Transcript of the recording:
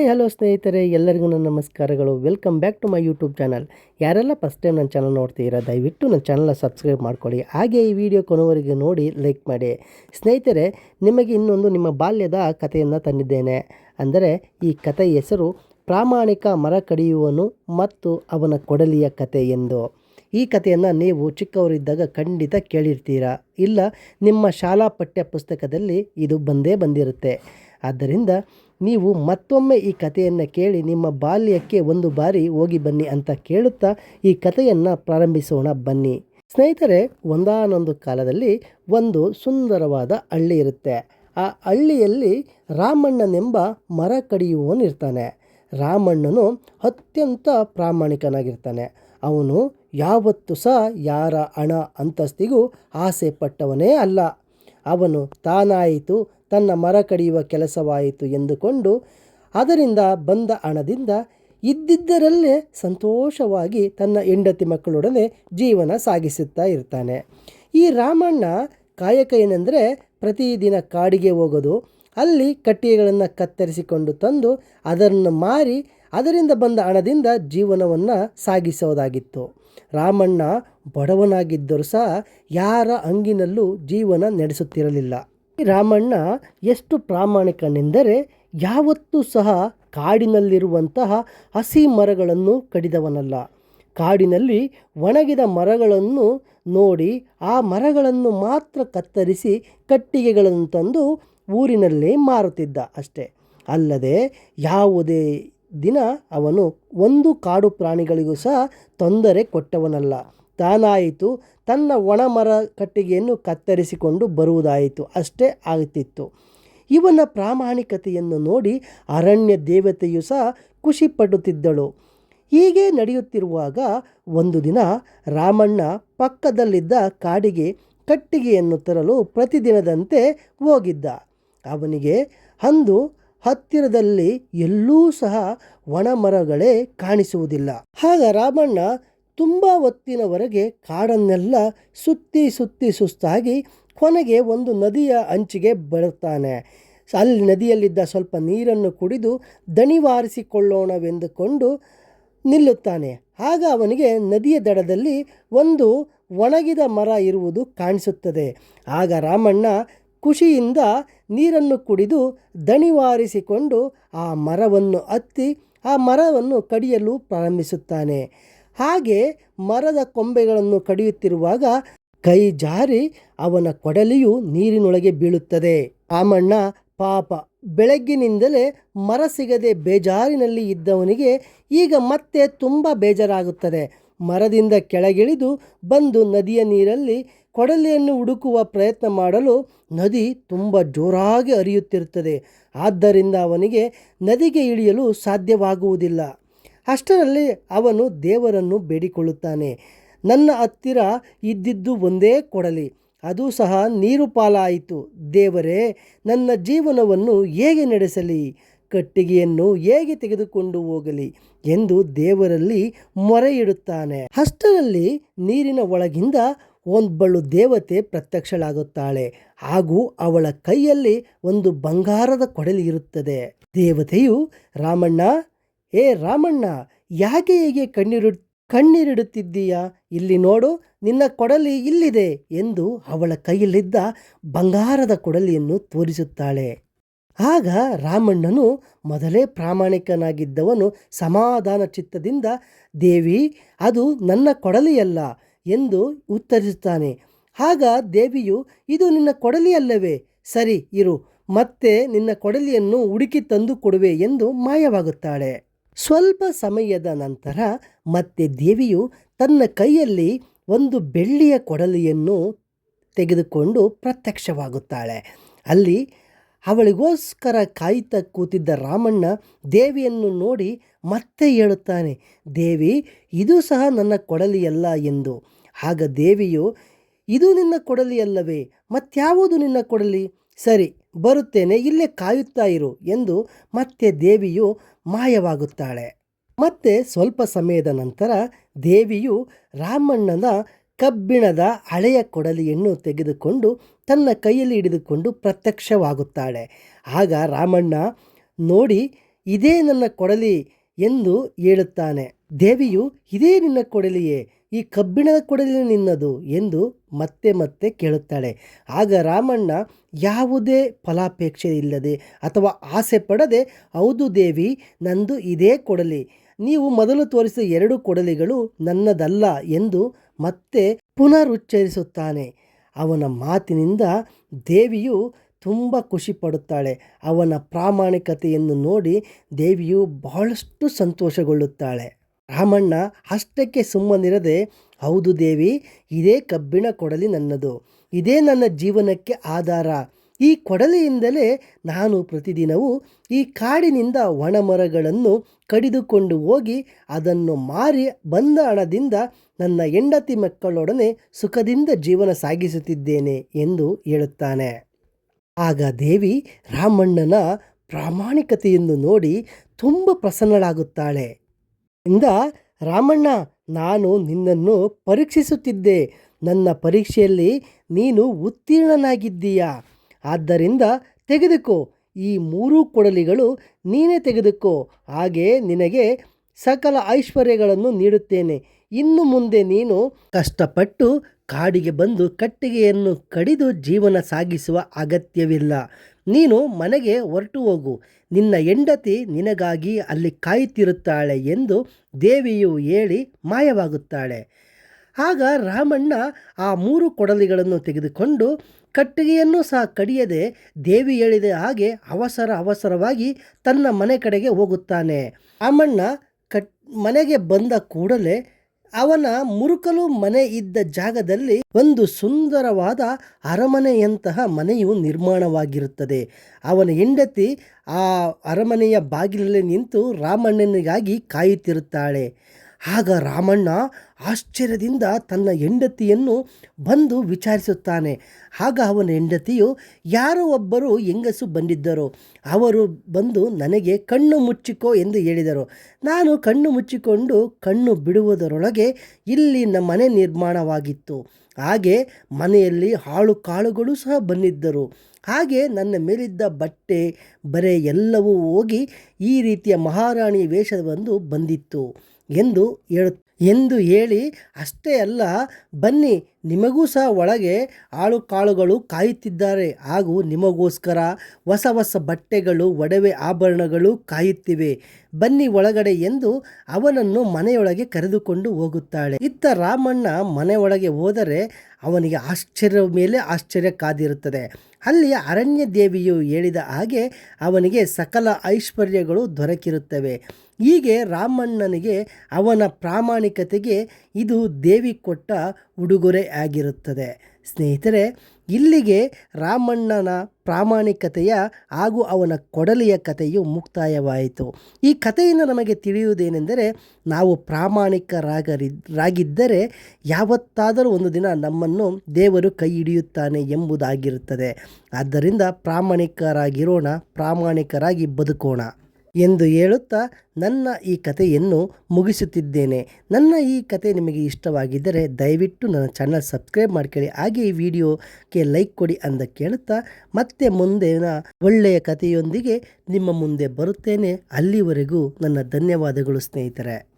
Hi, hello ಸ್ನೇಹಿತರೆ, ಎಲ್ಲರಿಗೂ ನನ್ನ ನಮಸ್ಕಾರಗಳು. Welcome back to my YouTube channel ಯಾರೆಲ್ಲ ಫಸ್ಟ್ ಟೈಮ್ ನನ್ನ ಚಾನಲ್ ನೋಡ್ತೀರಾ ದಯವಿಟ್ಟು ನನ್ನ ಚಾನಲ್ನ ಸಬ್ಸ್ಕ್ರೈಬ್ ಮಾಡ್ಕೊಳ್ಳಿ. ಹಾಗೆ ಈ ವಿಡಿಯೋ ಕೊನೆವರೆಗೆ ನೋಡಿ ಲೈಕ್ ಮಾಡಿ. ಸ್ನೇಹಿತರೆ, ನಿಮಗೆ ಇನ್ನೊಂದು ನಿಮ್ಮ ಬಾಲ್ಯದ ಕಥೆಯನ್ನು ತಂದಿದ್ದೇನೆ. ಅಂದರೆ, ಈ ಕಥೆಯ ಹೆಸರು ಪ್ರಾಮಾಣಿಕ ಮರ ಕಡಿಯುವನು ಮತ್ತು ಅವನ ಕೊಡಲಿಯ ಕತೆ ಎಂದು. ಈ ಕಥೆಯನ್ನು ನೀವು ಚಿಕ್ಕವರಿದ್ದಾಗ ಖಂಡಿತ ಕೇಳಿರ್ತೀರಾ? ಇಲ್ಲ, ನಿಮ್ಮ ಶಾಲಾ ಪಠ್ಯ ಪುಸ್ತಕದಲ್ಲಿ ಇದು ಬಂದೇ ಬಂದಿರುತ್ತೆ. ಆದ್ದರಿಂದ ನೀವು ಮತ್ತೊಮ್ಮೆ ಈ ಕಥೆಯನ್ನು ಕೇಳಿ ನಿಮ್ಮ ಬಾಲ್ಯಕ್ಕೆ ಒಂದು ಬಾರಿ ಹೋಗಿ ಬನ್ನಿ ಅಂತ ಕೇಳುತ್ತಾ ಈ ಕಥೆಯನ್ನು ಪ್ರಾರಂಭಿಸೋಣ ಬನ್ನಿ. ಸ್ನೇಹಿತರೆ, ಒಂದಾನೊಂದು ಕಾಲದಲ್ಲಿ ಒಂದು ಸುಂದರವಾದ ಹಳ್ಳಿ ಇರುತ್ತೆ. ಆ ಹಳ್ಳಿಯಲ್ಲಿ ರಾಮಣ್ಣನೆಂಬ ಮರ ಕಡಿಯುವವನಿರ್ತಾನೆ ರಾಮಣ್ಣನು ಅತ್ಯಂತ ಪ್ರಾಮಾಣಿಕನಾಗಿರ್ತಾನೆ. ಅವನು ಯಾವತ್ತೂ ಸಹ ಯಾರ ಹಣ ಅಂತಸ್ತಿಗೂ ಆಸೆ ಪಟ್ಟವನೇ ಅಲ್ಲ. ಅವನು ತಾನಾಯಿತು ತನ್ನ ಮರ ಕಡಿಯುವ ಕೆಲಸವಾಯಿತು ಎಂದುಕೊಂಡು ಅದರಿಂದ ಬಂದ ಹಣದಿಂದ ಇದ್ದಿದ್ದರಲ್ಲೇ ಸಂತೋಷವಾಗಿ ತನ್ನ ಹೆಂಡತಿ ಮಕ್ಕಳೊಡನೆ ಜೀವನ ಸಾಗಿಸುತ್ತಾ ಇರ್ತಾನೆ. ಈ ರಾಮಣ್ಣ ಕಾಯಕ ಏನೆಂದರೆ ಪ್ರತಿದಿನ ಕಾಡಿಗೆ ಹೋಗೋದು, ಅಲ್ಲಿ ಕಟ್ಟಿಗೆಗಳನ್ನು ಕತ್ತರಿಸಿಕೊಂಡು ತಂದು ಅದನ್ನು ಮಾರಿ ಅದರಿಂದ ಬಂದ ಹಣದಿಂದ ಜೀವನವನ್ನು ಸಾಗಿಸೋದಾಗಿತ್ತು. ರಾಮಣ್ಣ ಬಡವನಾಗಿದ್ದರೂ ಸಹ ಯಾರ ಅಂಗಿನಲ್ಲೂ ಜೀವನ ನಡೆಸುತ್ತಿರಲಿಲ್ಲ. ರಾಮಣ್ಣ ಎಷ್ಟು ಪ್ರಾಮಾಣಿಕನೆಂದರೆ ಯಾವತ್ತೂ ಸಹ ಕಾಡಿನಲ್ಲಿರುವಂತಹ ಹಸಿ ಮರಗಳನ್ನು ಕಡಿದವನಲ್ಲ. ಕಾಡಿನಲ್ಲಿ ಒಣಗಿದ ಮರಗಳನ್ನು ನೋಡಿ ಆ ಮರಗಳನ್ನು ಮಾತ್ರ ಕತ್ತರಿಸಿ ಕಟ್ಟಿಗೆಗಳನ್ನು ತಂದು ಊರಿನಲ್ಲೇ ಮಾರುತ್ತಿದ್ದ ಅಷ್ಟೇ. ಅಲ್ಲದೆ ಯಾವುದೇ ದಿನ ಅವನು ಒಂದು ಕಾಡು ಪ್ರಾಣಿಗಳಿಗೂ ಸಹ ತೊಂದರೆ ಕೊಟ್ಟವನಲ್ಲ. ತಾನಾಯಿತು. ತನ್ನ ಒಣ ಮರ ಕಟ್ಟಿಗೆಯನ್ನು ಕತ್ತರಿಸಿಕೊಂಡು ಬರುವುದಾಯಿತು. ಅಷ್ಟೇ ಆಗುತ್ತಿತ್ತು ಇವನ ಪ್ರಾಮಾಣಿಕತೆಯನ್ನು ನೋಡಿ ಅರಣ್ಯ ದೇವತೆಯು ಸಹ ಖುಷಿಪಡುತ್ತಿದ್ದಳು. ಹೀಗೆ ನಡೆಯುತ್ತಿರುವಾಗ ಒಂದು ದಿನ ರಾಮಣ್ಣ ಪಕ್ಕದಲ್ಲಿದ್ದ ಕಾಡಿಗೆ ಕಟ್ಟಿಗೆಯನ್ನು ತರಲು ಪ್ರತಿದಿನದಂತೆ ಹೋಗಿದ್ದ. ಅವನಿಗೆ, ಅಂದು ಹತ್ತಿರದಲ್ಲಿ ಎಲ್ಲೂ ಸಹ ಒಣ ಮರಗಳೇ ಕಾಣಿಸುವುದಿಲ್ಲ. ಆಗ ರಾಮಣ್ಣ ತುಂಬ ಹೊತ್ತಿನವರೆಗೆ ಕಾಡನ್ನೆಲ್ಲ ಸುತ್ತಿ ಸುತ್ತಿ ಸುಸ್ತಾಗಿ ಕೊನೆಗೆ ಒಂದು ನದಿಯ ಅಂಚಿಗೆ ಬರುತ್ತಾನೆ. ಅಲ್ಲಿ ನದಿಯಲ್ಲಿದ್ದ ಸ್ವಲ್ಪ ನೀರನ್ನು ಕುಡಿದು ದಣಿವಾರಿಸಿಕೊಳ್ಳೋಣವೆಂದುಕೊಂಡು ನಿಲ್ಲುತ್ತಾನೆ. ಆಗ ಅವನಿಗೆ ನದಿಯ ದಡದಲ್ಲಿ ಒಂದು ಒಣಗಿದ ಮರ ಇರುವುದು ಕಾಣಿಸುತ್ತದೆ. ಆಗ ರಾಮಣ್ಣ ಖುಷಿಯಿಂದ ನೀರನ್ನು ಕುಡಿದು ದಣಿವಾರಿಸಿಕೊಂಡು ಆ ಮರವನ್ನು ಹತ್ತಿ ಆ ಮರವನ್ನು ಕಡಿಯಲು ಪ್ರಾರಂಭಿಸುತ್ತಾನೆ. ಹಾಗೆ ಮರದ ಕೊಂಬೆಗಳನ್ನು ಕಡಿಯುತ್ತಿರುವಾಗ ಕೈ ಜಾರಿ ಅವನ ಕೊಡಲಿಯು ನೀರಿನೊಳಗೆ ಬೀಳುತ್ತದೆ. ಆಮಣ್ಣ ಪಾಪ, ಬೆಳಗ್ಗಿನಿಂದಲೇ ಮರ ಸಿಗದೆ ಬೇಜಾರಿನಲ್ಲಿ ಇದ್ದವನಿಗೆ ಈಗ ಮತ್ತೆ ತುಂಬ ಬೇಜಾರಾಗುತ್ತದೆ. ಮರದಿಂದ ಕೆಳಗಿಳಿದು ಬಂದು ನದಿಯ ನೀರಲ್ಲಿ ಕೊಡಲಿಯನ್ನು ಹುಡುಕುವ ಪ್ರಯತ್ನ ಮಾಡಲು ನದಿ ತುಂಬ ಜೋರಾಗಿ ಹರಿಯುತ್ತಿರುತ್ತದೆ. ಆದ್ದರಿಂದ ಅವನಿಗೆ ನದಿಗೆ ಇಳಿಯಲು ಸಾಧ್ಯವಾಗುವುದಿಲ್ಲ. ಅಷ್ಟರಲ್ಲಿ ಅವನು ದೇವರನ್ನು ಬೇಡಿಕೊಳ್ಳುತ್ತಾನೆ. ನನ್ನ ಹತ್ತಿರ ಇದ್ದಿದ್ದು ಒಂದೇ ಕೊಡಲಿ, ಅದು ಸಹ ನೀರು ಪಾಲಾಯಿತು. ದೇವರೇ, ನನ್ನ ಜೀವನವನ್ನು ಹೇಗೆ ನಡೆಸಲಿ, ಕಟ್ಟಿಗೆಯನ್ನು ಹೇಗೆ ತೆಗೆದುಕೊಂಡು ಹೋಗಲಿ ಎಂದು ದೇವರಲ್ಲಿ ಮೊರೆ ಇಡುತ್ತಾನೆ ಅಷ್ಟರಲ್ಲಿ ನೀರಿನ ಒಳಗಿಂದ ಒಬ್ಬಳು ದೇವತೆ ಪ್ರತ್ಯಕ್ಷಳಾಗುತ್ತಾಳೆ. ಹಾಗೂ ಅವಳ ಕೈಯಲ್ಲಿ ಒಂದು ಬಂಗಾರದ ಕೊಡಲಿ ಇರುತ್ತದೆ. ದೇವತೆಯು, ರಾಮಣ್ಣ ಏ ರಾಮಣ್ಣ, ಯಾಕೆ ಹೇಗೆ ಕಣ್ಣೀರು, ಕಣ್ಣೀರಿಡುತ್ತಿದ್ದೀಯಾ? ಇಲ್ಲಿ ನೋಡು, ನಿನ್ನ ಕೊಡಲಿ ಇಲ್ಲಿದೆ ಎಂದು ಅವಳ ಕೈಯಲ್ಲಿದ್ದ ಬಂಗಾರದ ಕೊಡಲಿಯನ್ನು ತೋರಿಸುತ್ತಾಳೆ. ಆಗ ರಾಮಣ್ಣನು ಮೊದಲೇ ಪ್ರಾಮಾಣಿಕನಾಗಿದ್ದವನು ಸಮಾಧಾನ ಚಿತ್ತದಿಂದ, ದೇವಿ, ಅದು ನನ್ನ ಕೊಡಲಿಯಲ್ಲ ಎಂದು ಉತ್ತರಿಸುತ್ತಾನೆ. ಆಗ ದೇವಿಯು, ಇದು ನಿನ್ನ ಕೊಡಲಿಯಲ್ಲವೇ? ಸರಿ, ಇರು, ಮತ್ತೆ ನಿನ್ನ ಕೊಡಲಿಯನ್ನು ಹುಡುಕಿ ತಂದು ಕೊಡುವೆ ಎಂದು ಮಾಯವಾಗುತ್ತಾಳೆ. ಸ್ವಲ್ಪ ಸಮಯದ ನಂತರ ಮತ್ತೆ ದೇವಿಯು ತನ್ನ ಕೈಯಲ್ಲಿ ಒಂದು ಬೆಳ್ಳಿಯ ಕೊಡಲಿಯನ್ನು ತೆಗೆದುಕೊಂಡು ಪ್ರತ್ಯಕ್ಷವಾಗುತ್ತಾಳೆ. ಅಲ್ಲಿ ಅವಳಿಗೋಸ್ಕರ ಕಾಯ್ತಾ ಕೂತಿದ್ದ ರಾಮಣ್ಣ ದೇವಿಯನ್ನು ನೋಡಿ ಮತ್ತೆ ಹೇಳುತ್ತಾನೆ, ದೇವಿ, ಇದು ಸಹ ನನ್ನ ಕೊಡಲಿಯಲ್ಲ ಎಂದು. ಆಗ ದೇವಿಯು, ಇದು ನಿನ್ನ ಕೊಡಲಿಯಲ್ಲವೇ? ಮತ್ಯಾವುದು ನಿನ್ನ ಕೊಡಲಿ? ಸರಿ, ಬರುತ್ತೇನೆ, ಇಲ್ಲೇ ಕಾಯುತ್ತಾ ಇರು ಎಂದು ಮತ್ತೆ ದೇವಿಯು ಮಾಯವಾಗುತ್ತಾಳೆ. ಮತ್ತೆ ಸ್ವಲ್ಪ ಸಮಯದ ನಂತರ ದೇವಿಯು ರಾಮಣ್ಣನ ಕಬ್ಬಿಣದ ಹಳೆಯ ಕೊಡಲಿಯನ್ನು ತೆಗೆದುಕೊಂಡು ತನ್ನ ಕೈಯಲ್ಲಿ ಹಿಡಿದುಕೊಂಡು ಪ್ರತ್ಯಕ್ಷವಾಗುತ್ತಾಳೆ. ಆಗ ರಾಮಣ್ಣ, ನೋಡಿ, ಇದೇ ನನ್ನ ಕೊಡಲಿ ಎಂದು ಹೇಳುತ್ತಾನೆ. ದೇವಿಯು, ಇದೇ ನಿನ್ನ ಕೊಡಲಿಯೇ? ಈ ಕಬ್ಬಿಣದ ಕೊಡಲಿ ನಿನ್ನದು ಎಂದು ಮತ್ತೆ ಮತ್ತೆ ಕೇಳುತ್ತಾಳೆ. ಆಗ ರಾಮಣ್ಣ, ಯಾವುದೇ ಫಲಾಪೇಕ್ಷೆ ಇಲ್ಲದೆ ಅಥವಾ ಆಸೆ ಪಡದೆ, ಹೌದು ದೇವಿ, ನಂದು ಇದೇ ಕೊಡಲಿ. ನೀವು ಮೊದಲು ತೋರಿಸಿದ ಎರಡು ಕೊಡಲಿಗಳು ನನ್ನದಲ್ಲ ಎಂದು ಮತ್ತೆ ಪುನರುಚ್ಚರಿಸುತ್ತಾನೆ. ಅವನ ಮಾತಿನಿಂದ ದೇವಿಯು ತುಂಬ ಖುಷಿ ಪಡುತ್ತಾಳೆ. ಅವನ ಪ್ರಾಮಾಣಿಕತೆಯನ್ನು ನೋಡಿ ದೇವಿಯು ಬಹಳಷ್ಟು ಸಂತೋಷಗೊಳ್ಳುತ್ತಾಳೆ. ರಾಮಣ್ಣ ಅಷ್ಟಕ್ಕೆ ಸುಮ್ಮನಿರದೆ, ಹೌದು ದೇವಿ, ಇದೇ ಕಬ್ಬಿಣ ಕೊಡಲಿ ನನ್ನದು, ಇದೇ ನನ್ನ ಜೀವನಕ್ಕೆ ಆಧಾರ. ಈ ಕೊಡಲಿಯಿಂದಲೇ ನಾನು ಪ್ರತಿದಿನವೂ ಈ ಕಾಡಿನಿಂದ ಒಣಮರಗಳನ್ನು ಕಡಿದುಕೊಂಡು ಹೋಗಿ ಅದನ್ನು ಮಾರಿ ಬಂದ ಹಣದಿಂದ ನನ್ನ ಹೆಂಡತಿ ಮಕ್ಕಳೊಡನೆ ಸುಖದಿಂದ ಜೀವನ ಸಾಗಿಸುತ್ತಿದ್ದೇನೆ ಎಂದು ಹೇಳುತ್ತಾನೆ. ಆಗ ದೇವಿ ರಾಮಣ್ಣನ ಪ್ರಾಮಾಣಿಕತೆಯನ್ನು ನೋಡಿ ತುಂಬ ಪ್ರಸನ್ನಳಾಗುತ್ತಾಳೆ. ಇಂದ ರಾಮಣ್ಣ, ನಾನು ನಿನ್ನನ್ನು ಪರೀಕ್ಷಿಸುತ್ತಿದ್ದೆ. ನನ್ನ ಪರೀಕ್ಷೆಯಲ್ಲಿ ನೀನು ಉತ್ತೀರ್ಣನಾಗಿದ್ದೀಯಾ? ಆದ್ದರಿಂದ ತೆಗೆದುಕೋ. ಈ ಮೂರೂ ಕೊಡಲಿಗಳು ನೀನೇ ತೆಗೆದುಕೋ. ಹಾಗೆ ನಿನಗೆ ಸಕಲ ಐಶ್ವರ್ಯಗಳನ್ನು ನೀಡುತ್ತೇನೆ. ಇನ್ನು ಮುಂದೆ ನೀನು ಕಷ್ಟಪಟ್ಟು ಕಾಡಿಗೆ ಬಂದು ಕಟ್ಟಿಗೆಯನ್ನು ಕಡಿದು ಜೀವನ ಸಾಗಿಸುವ ಅಗತ್ಯವಿಲ್ಲ. ನೀನು ಮನೆಗೆ ಹೊರಟು ಹೋಗು. ನಿನ್ನ ಹೆಂಡತಿ ನಿನಗಾಗಿ ಅಲ್ಲಿ ಕಾಯುತ್ತಿರುತ್ತಾಳೆ ಎಂದು ದೇವಿಯು ಹೇಳಿ ಮಾಯವಾಗುತ್ತಾಳೆ. ಆಗ ರಾಮಣ್ಣ ಆ ಮೂರು ಕೊಡಲಿಗಳನ್ನು ತೆಗೆದುಕೊಂಡು ಕಟ್ಟಿಗೆಯನ್ನು ಸಹ ಕಡಿಯದೆ ದೇವಿ ಹೇಳಿದ ಹಾಗೆ ಅವಸರ ಅವಸರವಾಗಿ ತನ್ನ ಮನೆ ಕಡೆಗೆ ಹೋಗುತ್ತಾನೆ. ರಾಮಣ್ಣ ಕಟ್ ಮನೆಗೆ ಬಂದ ಕೂಡಲೇ ಅವನ ಮುರುಕಲು ಮನೆ ಇದ್ದ ಜಾಗದಲ್ಲಿ ಒಂದು ಸುಂದರವಾದ ಅರಮನೆಯಂತಹ ಮನೆಯು ನಿರ್ಮಾಣವಾಗಿರುತ್ತದೆ. ಅವನ ಹೆಂಡತಿ ಆ ಅರಮನೆಯ ಬಾಗಿಲಲ್ಲಿ ನಿಂತು ರಾಮಣ್ಣನಿಗಾಗಿ ಕಾಯುತ್ತಿರುತ್ತಾಳೆ. ಆಗ ರಾಮಣ್ಣ ಆಶ್ಚರ್ಯದಿಂದ ತನ್ನ ಹೆಂಡತಿಯನ್ನು ಬಂದು ವಿಚಾರಿಸುತ್ತಾನೆ. ಆಗ ಅವನ ಹೆಂಡತಿಯು, ಯಾರೋ ಒಬ್ಬರು ಹೆಂಗಸು ಬಂದಿದ್ದರು. ಅವರು ಬಂದು ನನಗೆ ಕಣ್ಣು ಮುಚ್ಚಿಕೋ ಎಂದು ಹೇಳಿದರು. ನಾನು ಕಣ್ಣು ಮುಚ್ಚಿಕೊಂಡು ಕಣ್ಣು ಬಿಡುವುದರೊಳಗೆ ಇಲ್ಲಿ ಮನೆ ನಿರ್ಮಾಣವಾಗಿತ್ತು. ಹಾಗೆ ಮನೆಯಲ್ಲಿ ಹಾಳು ಕಾಳುಗಳು ಸಹ ಬಂದಿದ್ದರು. ಹಾಗೆ ನನ್ನ ಮೇಲಿದ್ದ ಬಟ್ಟೆ, ಬರೆ ಎಲ್ಲವೂ ಹೋಗಿ ಈ ರೀತಿಯ ಮಹಾರಾಣಿ ವೇಷವೊಂದು ಬಂದಿತ್ತು. ಎಂದು ಹೇಳು ಎಂದು ಹೇಳಿ ಅಷ್ಟೇ ಅಲ್ಲ ಬನ್ನಿ ನಿಮಗೂ ಸಹ ಒಳಗೆ ಆಳು ಕಾಳುಗಳು ಕಾಯುತ್ತಿದ್ದಾರೆ. ಹಾಗೂ ನಿಮಗೋಸ್ಕರ ಹೊಸ ಹೊಸ ಬಟ್ಟೆಗಳು, ಒಡವೆ ಆಭರಣಗಳು ಕಾಯುತ್ತಿವೆ. ಬನ್ನಿ ಒಳಗಡೆ ಎಂದು ಅವನನ್ನು ಮನೆಯೊಳಗೆ ಕರೆದುಕೊಂಡು ಹೋಗುತ್ತಾಳೆ. ಇತ್ತ ರಾಮಣ್ಣ ಮನೆಯೊಳಗೆ ಹೋದರೆ ಅವನಿಗೆ ಆಶ್ಚರ್ಯ ಮೇಲೆ ಆಶ್ಚರ್ಯ ಕಾದಿರುತ್ತದೆ. ಅಲ್ಲಿ ಅರಣ್ಯ ದೇವಿಯು ಹೇಳಿದ ಹಾಗೆ ಅವನಿಗೆ ಸಕಲ ಐಶ್ವರ್ಯಗಳು ದೊರಕಿರುತ್ತವೆ. ಹೀಗೆ ರಾಮಣ್ಣನಿಗೆ ಅವನ ಪ್ರಾಮಾಣಿಕತೆಗೆ ಇದು ದೇವಿ ಕೊಟ್ಟ ಉಡುಗೊರೆ ಆಗಿರುತ್ತದೆ. ಸ್ನೇಹಿತರೆ, ಇಲ್ಲಿಗೆ ರಾಮಣ್ಣನ ಪ್ರಾಮಾಣಿಕತೆಯ ಹಾಗೂ ಅವನ ಕೊಡಲಿಯ ಕಥೆಯು ಮುಕ್ತಾಯವಾಯಿತು. ಈ ಕಥೆಯಿಂದ ನಮಗೆ ತಿಳಿಯುವುದೇನೆಂದರೆ, ನಾವು ಪ್ರಾಮಾಣಿಕರಾಗರಿ, ರಾಗಿದ್ದರೆ ಯಾವತ್ತಾದರೂ ಒಂದು ದಿನ ನಮ್ಮನ್ನು ದೇವರು ಕೈ ಹಿಡಿಯುತ್ತಾನೆ ಎಂಬುದಾಗಿರುತ್ತದೆ. ಆದ್ದರಿಂದ ಪ್ರಾಮಾಣಿಕರಾಗಿರೋಣ, ಪ್ರಾಮಾಣಿಕರಾಗಿ ಬದುಕೋಣ. ಎಂದು ಹೇಳುತ್ತಾ ನನ್ನ ಈ ಕಥೆಯನ್ನು ಮುಗಿಸುತ್ತಿದ್ದೇನೆ. ನನ್ನ ಈ ಕತೆ ನಿಮಗೆ ಇಷ್ಟವಾಗಿದ್ದರೆ ದಯವಿಟ್ಟು ನನ್ನ ಚಾನಲ್ ಸಬ್ಸ್ಕ್ರೈಬ್ ಮಾಡ್ಕೊಳ್ಳಿ. ಹಾಗೆ ಈ ವಿಡಿಯೋಕ್ಕೆ ಲೈಕ್ ಕೊಡಿ ಅಂತ ಕೇಳುತ್ತಾ ಮತ್ತೆ ಮುಂದಿನ ಒಳ್ಳೆಯ ಕಥೆಯೊಂದಿಗೆ ನಿಮ್ಮ ಮುಂದೆ ಬರುತ್ತೇನೆ. ಅಲ್ಲಿವರೆಗೂ ನನ್ನ ಧನ್ಯವಾದಗಳು ಸ್ನೇಹಿತರೆ.